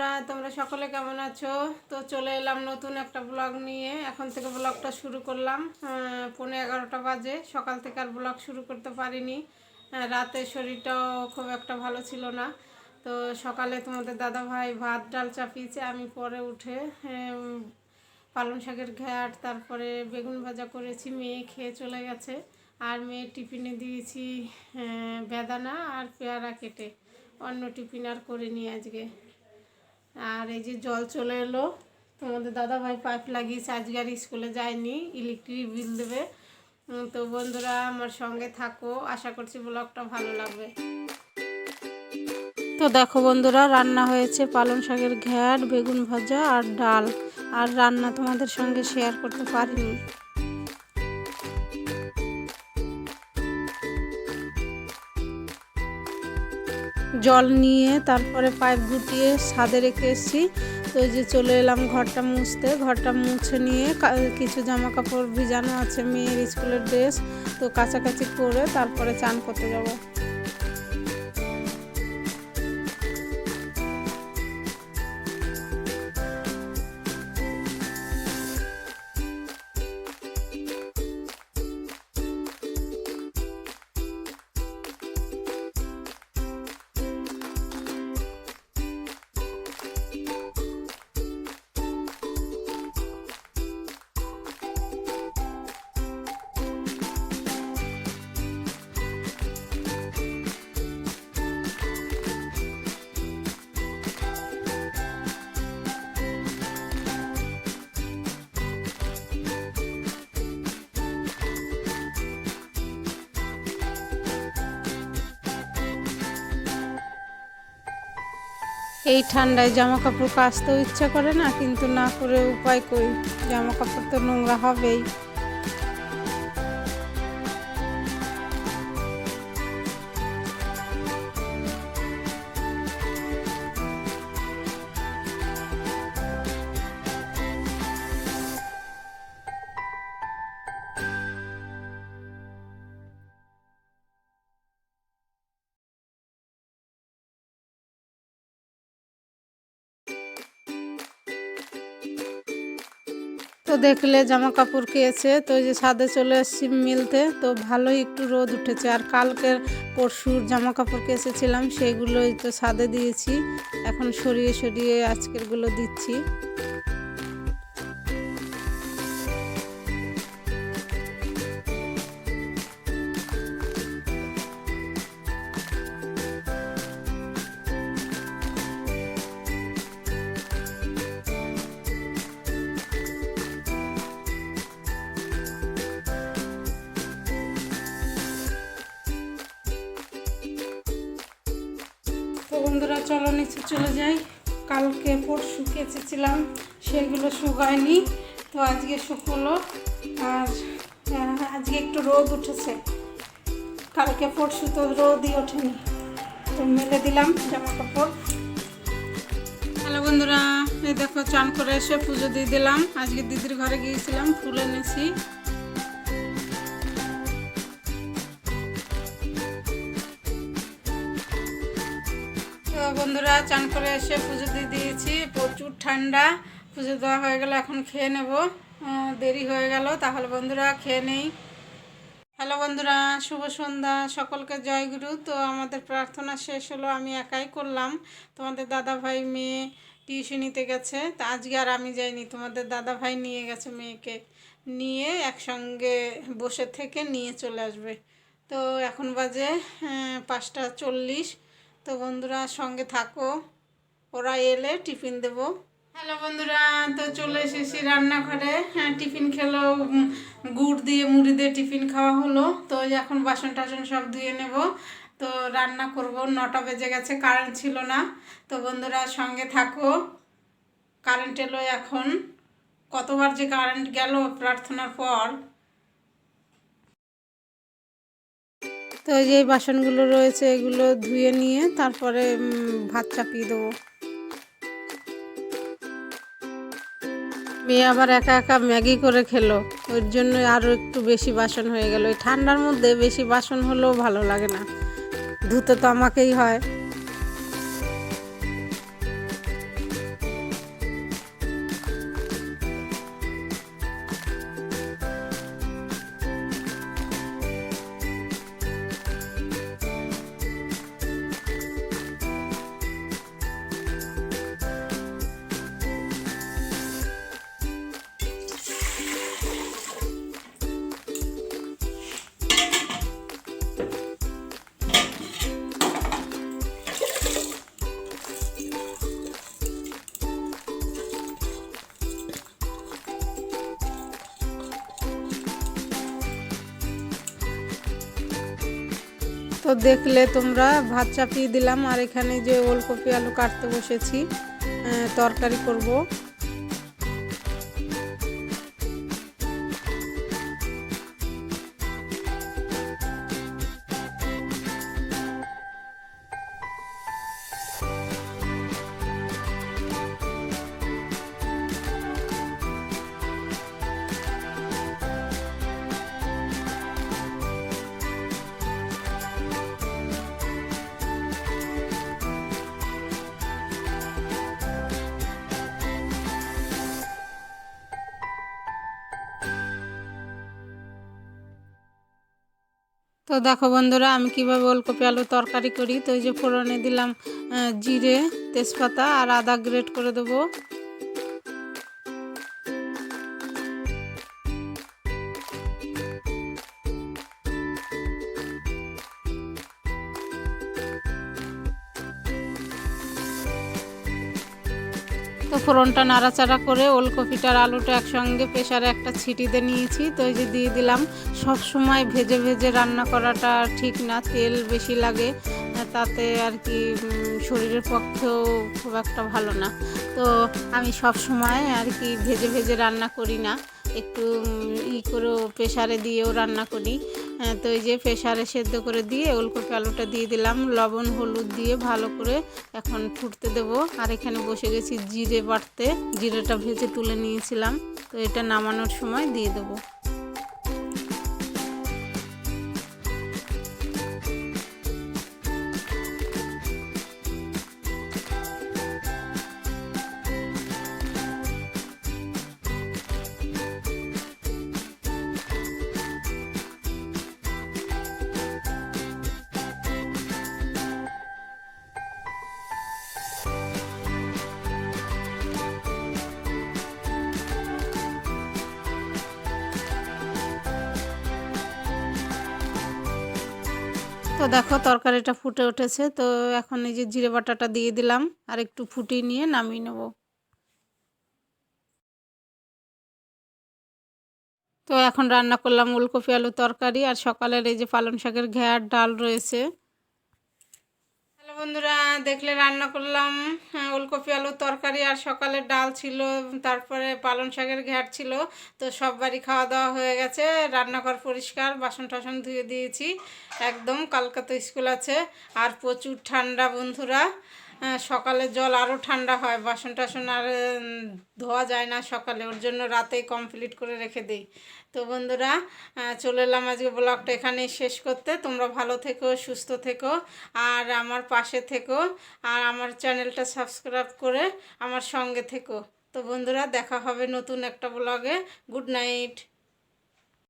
বন্ধুরা, তোমরা সকলে কেমন আছো? তো চলে এলাম নতুন একটা ব্লগ নিয়ে। এখন থেকে ব্লগটা শুরু করলাম। পৌনে এগারোটা বাজে। সকাল থেকে আর ব্লগ শুরু করতে পারিনি। রাতে শরীরটাও খুব একটা ভালো ছিল না। তো সকালে তোমাদের দাদা ভাই ভাত, ডাল চাপিয়েছে। আমি পরে উঠে পালং শাকের ঘ্যাট, তারপরে বেগুন ভাজা করেছি। মেয়ে খেয়ে চলে গেছে। আর মেয়ে টিফিনে দিয়েছি বেদানা আর পেয়ারা কেটে। অন্য টিফিন আর করিনি আজকে। আর এই যে জল চলে এলো। তোমাদের দাদা ভাই পাইপ লাগিয়েছে, আজকে আর স্কুলে যায়নি ইলেকট্রিক বিল দেবে। তো বন্ধুরা আমার সঙ্গে থাকো, আশা করছি ব্লগটা ভালো লাগবে। তো দেখো বন্ধুরা, রান্না হয়েছে পালং শাকের ঘ্যাট, বেগুন ভাজা আর ডাল। আর রান্না তোমাদের সঙ্গে শেয়ার করতে পারিনি। জল নিয়ে তারপরে পাইপ গুটিয়ে ছাদে রেখে এসেছি। তো এই যে চলে এলাম ঘরটা মুছতে। ঘরটা মুছে নিয়ে কিছু জামা কাপড় ভিজানো আছে, মেয়ের স্কুলের ড্রেস। তো কাছাকাছি করে তারপরে চান করতে যাব। এই ঠান্ডায় জামা কাপড় কাচতেও ইচ্ছা করে না, কিন্তু না করে উপায় কই? জামা কাপড় তো নোংরা হবেই। তো দেখলে জামা কাপড় খেয়েছে, তো এই যে ছাদে চলে এসেছি মিলতে, তো ভালোই একটু রোদ উঠেছে। আর কালকের পরশুর জামা কাপড় কেসেছিলাম সেগুলোই তো ছাদে দিয়েছি। এখন সরিয়ে সরিয়ে আজকেরগুলো দিচ্ছি। বন্ধুরা, চলো নিচে চলে যাই। কালকে পরশু কেচেছিলাম, সেগুলো শুকায়নি। তো আজকে শুকলো, আর আজকে একটু রোদ উঠেছে। কালকে পরশু তো রোদই ওঠেনি। তো মেলে দিলাম জামা কাপড় হ্যালো বন্ধুরা, এই দেখো, চান করে এসে পুজো দিয়ে দিলাম। আজকে দিদির ঘরে গিয়েছিলাম, ফুল এনেছি। বন্ধুরা চান করে এসে পুজো দিয়ে দিয়েছি। প্রচুর ঠান্ডা, পুজো দেওয়া হয়ে গেল, এখন খেয়ে নেব। দেরি হয়ে গেল, তাহলে বন্ধুরা খেয়ে নেই। হ্যালো বন্ধুরা, শুভ সন্ধ্যা, সকলকে জয়গুরু তো আমাদের প্রার্থনা শেষ হলো, আমি একাই করলাম। তোমাদের দাদা ভাই মেয়ে টিউশনিতে গেছে, তা আজকে আর আমি যাইনি। তোমাদের দাদা ভাই নিয়ে গেছে মেয়েকে নিয়ে, একসঙ্গে বসে থেকে নিয়ে চলে আসবে। তো এখন বাজে পাঁচটা চল্লিশ। তো বন্ধুরা সঙ্গে থাকো। ওরা এলে টিফিন দেবো। হ্যালো বন্ধুরা, তো চলে এসেছি রান্নাঘরে। হ্যাঁ টিফিন খেলো গুড় দিয়ে, মুড়ি দিয়ে টিফিন খাওয়া হলো। তো এখন বাসন টাসন সব ধুয়ে নেব। তো রান্না করব, নটা বেজে গেছে কারেন্ট ছিল না। তো বন্ধুরা সঙ্গে থাকো। কারেন্ট এলো এখন। কতবার যে কারেন্ট গেল, প্রার্থনার পর। তো যে বাসনগুলো রয়েছে, এগুলো ধুয়ে নিয়ে তারপরে ভাত চাপিয়ে দেবো। মেয়ে আবার একা একা ম্যাগি করে খেলো। ওর জন্য আরও একটু বেশি বাসন হয়ে গেল। ঠান্ডার মধ্যে বেশি বাসন হলেও ভালো লাগে না। ধুতে তো আমাকেই হয়। তো দেখলে তোমরা, ভাত চাপিয়ে দিলাম, আর এখানে যে ওলকপি আলু কাটতে বসেছি তরকারি করব। তো দেখো বন্ধুরা, আমি কীভাবে ওলকপি আলু তরকারি করি? তো এই যে ফোড়নে দিলাম জিরে, তেজপাতা আর আদা গ্রেট করে দেবো। ফোড়নটা নাড়াচাড়া করে ওলকপিটার আলুটা একসঙ্গে প্রেশারে একটা ছিটিতে নিয়েছি। তো এই যে দিয়ে দিলাম সব সময় ভেজে ভেজে রান্না করাটা ঠিক না, তেল বেশি লাগে, তাতে আর কি শরীরের পক্ষেও খুব একটা ভালো না। তো আমি সব সময় আর কি ভেজে ভেজে রান্না করি না, একটু ই করেও প্রেশারে দিয়েও রান্না করি। তো এই যে প্রেশারে সেদ্ধ করে দিয়ে ওলকপি আলুটা দিয়ে দিলাম, লবণ, হলুদ দিয়ে ভালো করে এখন ফুটতে দেবো। আর এখানে বসে গেছি জিরে বাটতে, জিরেটা ভেজে তুলে নিয়েছিলাম, তো এটা নামানোর সময় দিয়ে দেবো। তো দেখো তরকারিটা ফুটে উঠেছে, তো এখন এই যে জিরে বাটাটা দিয়ে দিলাম আর একটু ফুটিয়ে নিয়ে নামিয়ে নেব। তো এখন রান্না করলাম উলকপি আলু তরকারি আর সকালের এই যে পালং শাকের ঘ্যাট, ডাল রয়েছে। হ্যালো বন্ধুরা দেখলে রান্না করলাম। হ্যাঁ, ওলকপি আলুর তরকারি আর সকালে ডাল ছিল তারপরে পালন শাকের ঘ্যাট ছিল তো সব বাড়ি খাওয়া দাওয়া হয়ে গেছে। রান্নাঘর পরিষ্কার বাসন টাসন ধুয়ে দিয়েছি। একদম কালকা তো স্কুল আছে। আর প্রচুর ঠান্ডা বন্ধুরা। সকালে জল আরও ঠান্ডা হয়, বাসন টাসন আর ধোয়া যায় না সকালে, ওর জন্য রাতেই কমপ্লিট করে রেখে দিই। তো বন্ধুরা চলে এলাম আজকে ব্লগটা এখানেই শেষ করতে। তোমরা ভালো থেকো, সুস্থ থেকো, আর আমার পাশে থেকো, আর আমার চ্যানেলটা সাবস্ক্রাইব করে আমার সঙ্গে থেকো। তো বন্ধুরা, দেখা হবে নতুন একটা ব্লগে গুড নাইট